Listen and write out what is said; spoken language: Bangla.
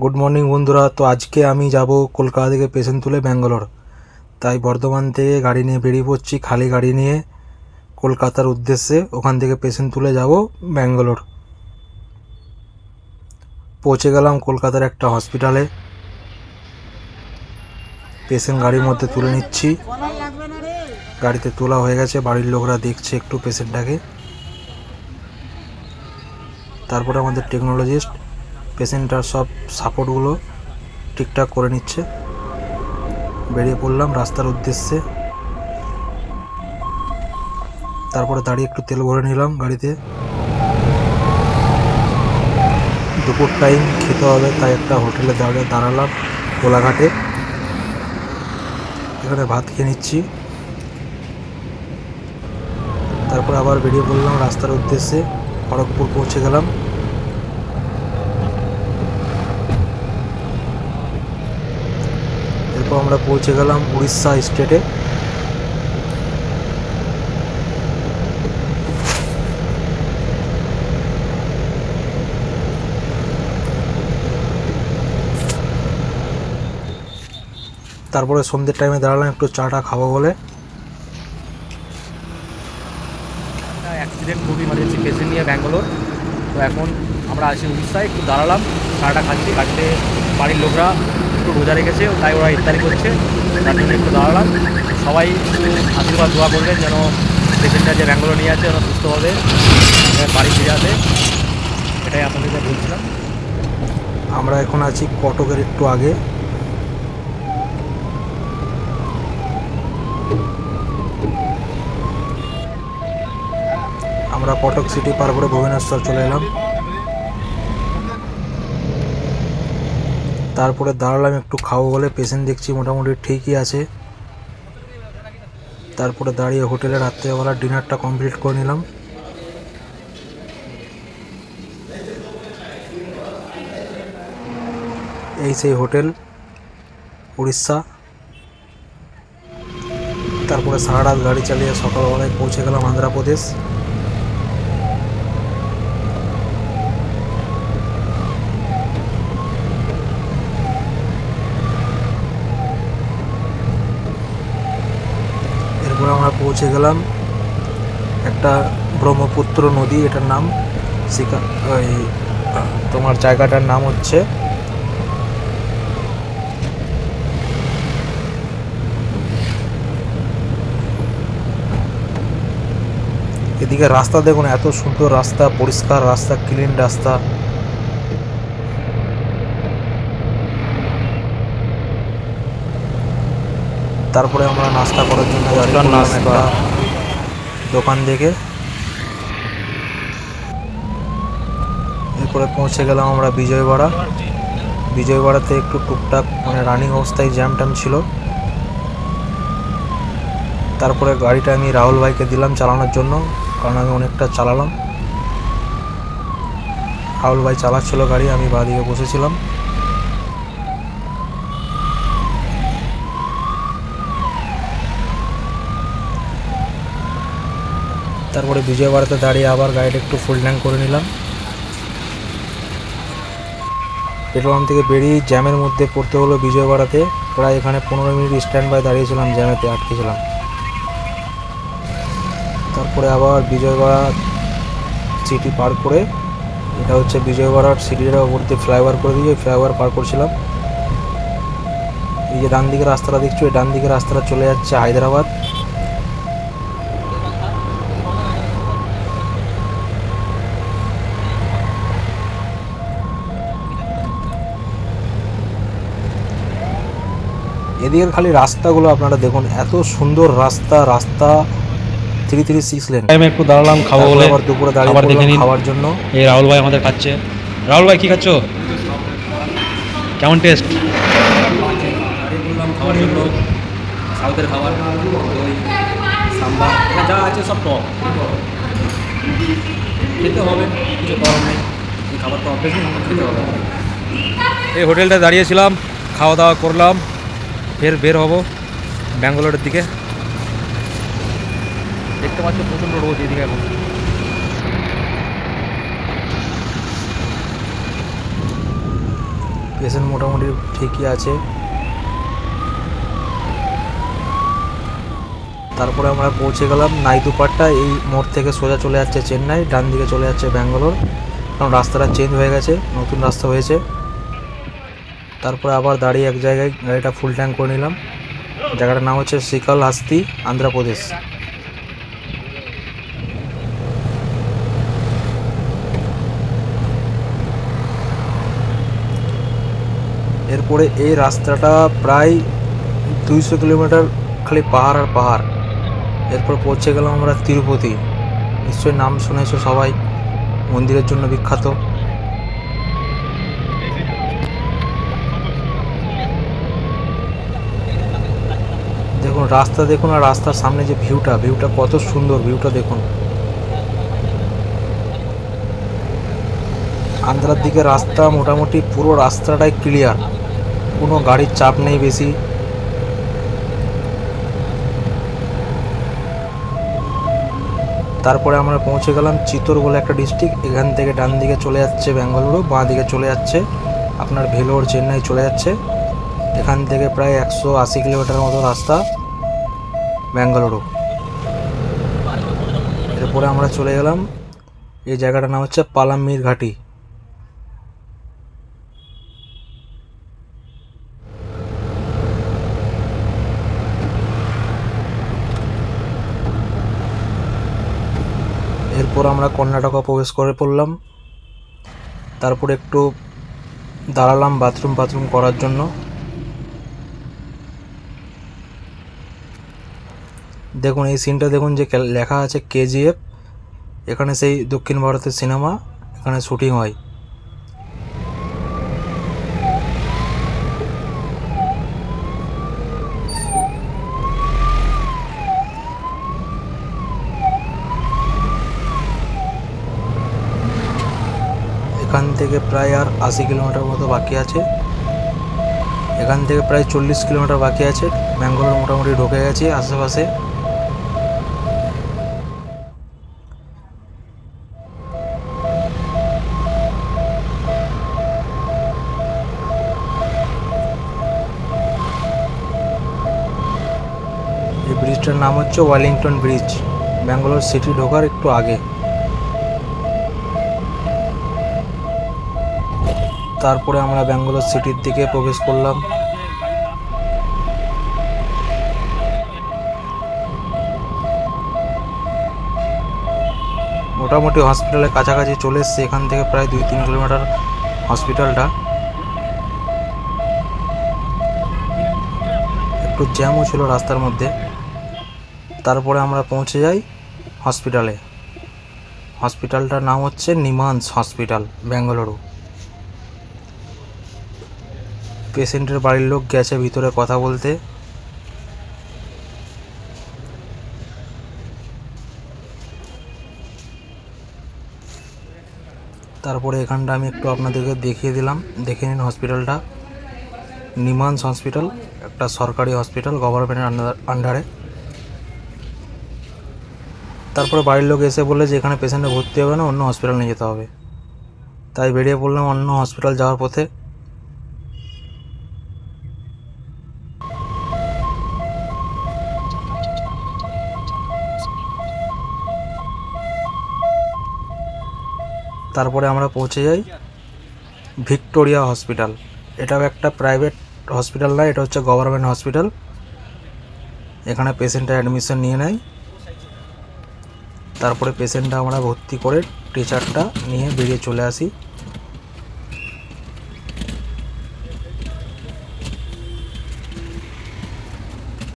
গুড মর্নিং বন্ধুরা। তো আজকে আমি যাব কলকাতা থেকে পেশেন্ট তুলে ব্যাঙ্গালোর। তাই বর্ধমান থেকে গাড়ি নিয়ে বেরিয়ে পড়ছি, খালি গাড়ি নিয়ে কলকাতার উদ্দেশ্যে। ওখান থেকে পেশেন্ট তুলে যাব ব্যাঙ্গালোর। পৌঁছে গেলাম কলকাতার একটা হসপিটালে পেশেন্ট গাড়ির মধ্যে তুলে নিচ্ছি। গাড়িতে তোলা হয়ে গেছে। বাড়ির লোকরা দেখছে একটু পেশেন্টটাকে তারপরে আমাদের টেকনোলজিস্ট পেশেন্টটার সব সাপোর্টগুলো ঠিকঠাক করে নিচ্ছে। বেরিয়ে পড়লাম রাস্তার উদ্দেশ্যে। তারপরে দাঁড়িয়ে একটু তেল ভরে নিলাম গাড়িতে। দুপুর টাইম খেতে হবে, তাই একটা হোটেলে দাঁড়িয়ে দাঁড়ালাম কোলাঘাটে। এখানে ভাত খেয়ে নিচ্ছি। তারপর আবার বেরিয়ে পড়লাম রাস্তার উদ্দেশ্যে। খড়গপুর পৌঁছে গেলাম। এরপর আমরা পৌঁছে গেলাম উড়িষ্যা স্টেটে। তারপরে সন্ধ্যের টাইমে দাঁড়ালাম একটু চাটা খাব বলে। অ্যাক্সিডেন্ট খুব ইমার্জেন্সি পেশেন্ট নিয়ে ব্যাঙ্গালোর। তো এখন আমরা আছি উড়িষ্যায়, একটু দাঁড়ালাম চাটা খাচ্ছি গাড়িতে বাড়ির লোকরা একটু রোজা রেখেছে তাই ওরা ইফতারি করছে। তার জন্য একটু দাঁড়ালাম। সবাই একটু আশীর্বাদ দোয়া করবেন যেন পেশেন্টটা যে ব্যাঙ্গালোর নিয়ে আছে ওরা সুস্থভাবে আহ, বাড়ি ফিরে আসে। এটাই আপনাদেরকে বলছিলাম। আমরা এখন আছি কটকের একটু আগে। আমরা কটক সিটি পার করে ভুবনেশ্বর চলে এলাম। তারপরে দাঁড়ালাম, একটু খাব বলে পেশেন্ট দেখছি, মোটামুটি ঠিকই আছে। তারপরে দাঁড়িয়ে হোটেলে রাত্রেবেলা ডিনারটা কমপ্লিট করে নিলাম। এই সেই হোটেল, উড়িষ্যা। তারপরে সারা রাত গাড়ি চালিয়ে সকালবেলায় পৌঁছে গেলাম আন্ধ্রপ্রদেশ এরপর আমরা পৌঁছে গেলাম। একটা ব্রহ্মপুত্র নদী, এটার নাম শিকা, ওই, তোমার জায়গাটার নাম হচ্ছে এদিকে রাস্তা দেখুন, এত সুন্দর রাস্তা, পরিষ্কার রাস্তা ক্লিন রাস্তা। তারপরে আমরা নাস্তা করার জন্য নাস্তা। দোকান দেখে এরপরে পৌঁছে গেলাম আমরা বিজয়বাড়া। বিজয়বাড়াতে একটু টুকটাক মানে রানিং অবস্থায় জ্যাম ট্যাম ছিল। তারপরে গাড়িটা আমি রাহুল ভাইকে দিলাম চালানোর জন্য কারণ আমি অনেকটা চালালাম। রাহুল ভাই চালাচ্ছিল গাড়ি আমি বাদিকে বসেছিলাম। তারপরে বিজয়বাড়াতে দাঁড়িয়ে আবার গাড়িটা একটু ফুল ট্যাঙ্ক করে নিলাম। পেট্রোল পাম্প থেকে বেরিয়ে জ্যামের মধ্যে পড়তে হলো বিজয়বাড়াতে প্রায় এখানে পনেরো মিনিট স্ট্যান্ড বাই দাঁড়িয়েছিলাম জ্যামেতে আটকেছিলাম। তারপরে আবার বিজয়বাড়া সিটি পার করে, এটা হচ্ছে বিজয়বাড়ার সিটির ওপর দিয়ে ফ্লাইওভার করে দিয়ে ফ্লাইওভার পার করছিলাম। এই যে ডান দিকের রাস্তাটা দেখছ, এই ডান দিকের রাস্তাটা চলে যাচ্ছে হায়দ্রাবাদ। এদিকের খালি রাস্তাগুলো আপনারা দেখুন এত সুন্দর রাস্তা রাস্তা থ্রি থ্রি সিক্স লেন টাইমে একটু দাঁড়ালাম খাব বলে আবার দুপুরে দাঁড়িয়ে দেখে নিন। খাওয়ার জন্য। এই রাহুল ভাই আমাদের খাচ্ছে। রাহুল ভাই কী খাচ্ছ? কেমন টেস্ট খাওয়ার জন্য সাউথের খাবার দই যা আছে সব টক খেতে হবে কিছু করার নেই। এই খাবার তো অভ্যেস খেতে হবে। এই হোটেলটা দাঁড়িয়েছিলাম খাওয়া দাওয়া করলাম। ফের বের হব ব্যাঙ্গালোরের দিকে। দেখতে পাচ্ছ প্রচণ্ড রোদ এদিকে এখন। পেশেন্ট মোটামুটি ঠিকই আছে। তারপরে আমরা পৌঁছে গেলাম নাইদুপাট্টা এই মোড় থেকে সোজা চলে যাচ্ছে চেন্নাই ডান দিকে চলে যাচ্ছে ব্যাঙ্গালোর। কারণ রাস্তাটা চেঞ্জ হয়ে গেছে নতুন রাস্তা হয়েছে। তারপরে আবার দাঁড়িয়ে এক জায়গায় গাড়িটা ফুল ট্যাঙ্ক করে নিলাম। জায়গাটার নাম হচ্ছে শিকল হাস্তি আন্ধ্রপ্রদেশ এরপরে এই রাস্তাটা প্রায় দুইশো কিলোমিটার খালি পাহাড় আর পাহাড়। এরপর পৌঁছে গেলাম আমরা তিরুপতি। নিশ্চয়ই নাম শুনেছো সবাই। মন্দিরের জন্য বিখ্যাত দেখুন রাস্তা দেখুন আর রাস্তার সামনে যে ভিউটা ভিউটা কত সুন্দর, ভিউটা দেখুন। আন্ধ্রার দিকে রাস্তা মোটামুটি পুরো রাস্তাটাই ক্লিয়ার কোনো গাড়ির চাপ নেই বেশি। তারপরে আমরা পৌঁছে গেলাম চিতোর বলে একটা ডিস্ট্রিক্ট এখান থেকে ডান দিকে চলে যাচ্ছে বেঙ্গালুরু বাঁ দিকে চলে যাচ্ছে আপনার ভেলোর চেন্নাই চলে যাচ্ছে। এখান থেকে প্রায় একশো আশি কিলোমিটার মতো রাস্তা। বেঙ্গালুরু এরপরে আমরা চলে গেলাম এই জায়গাটার নাম হচ্ছে পালাম্মির ঘাটি। এরপর আমরা কর্ণাটকা প্রবেশ করে পড়লাম। তারপর একটু দাঁড়ালাম বাথরুম বাথরুম করার জন্য। দেখুন, এই সিনটা দেখুন যে লেখা আছে কেজিএফ এখানে সেই দক্ষিণ ভারতের সিনেমা এখানে শুটিং হয়। এখান থেকে প্রায় আর আশি কিলোমিটার মতো বাকি আছে। এখান থেকে প্রায় চল্লিশ কিলোমিটার বাকি আছে। ব্যাঙ্গালোর মোটামুটি ঢুকে গেছি আশেপাশে। এই ব্রিজটার নাম হচ্ছে ওয়েলিংটন ব্রিজ। ব্যাঙ্গালোর সিটি ঢোকার একটু আগে। তারপরে আমরা ব্যাঙ্গালোর সিটির দিকে প্রবেশ করলাম। মোটামুটি হসপিটালের কাছাকাছি চলে এসছে। এখান থেকে প্রায় দুই তিন কিলোমিটার হসপিটালটা। একটু জ্যামও ছিল রাস্তার মধ্যে। তারপরে আমরা পৌঁছে যাই হসপিটালে হসপিটালটার নাম হচ্ছে নিমান্স হসপিটাল বেঙ্গালুরু পেশেন্টের বাড়ির লোক গেছে ভিতরে কথা বলতে। তারপরে এখানটা আমি একটু আপনাদেরকে দেখিয়ে দিলাম। দেখে নিন হসপিটালটা নিমান্স হসপিটাল একটা সরকারি হসপিটাল গভর্নমেন্টের আন্ডারে তারপরে বাড়ির লোক এসে বলে যে এখানে পেশেন্টে ভর্তি হবে না, অন্য হসপিটাল নিয়ে যেতে হবে। তাই বেরিয়ে পড়লাম অন্য হসপিটাল যাওয়ার পথে। তারপরে আমরা পৌঁছে যাই ভিক্টোরিয়া হসপিটাল এটাও একটা প্রাইভেট হসপিটাল নয় এটা হচ্ছে গভর্নমেন্ট হসপিটাল এখানে পেশেন্টের অ্যাডমিশন নিয়ে নেয়। তারপরে পেশেন্টটা আমরা ভর্তি করে টিচারটা নিয়ে বেরিয়ে চলে আসি।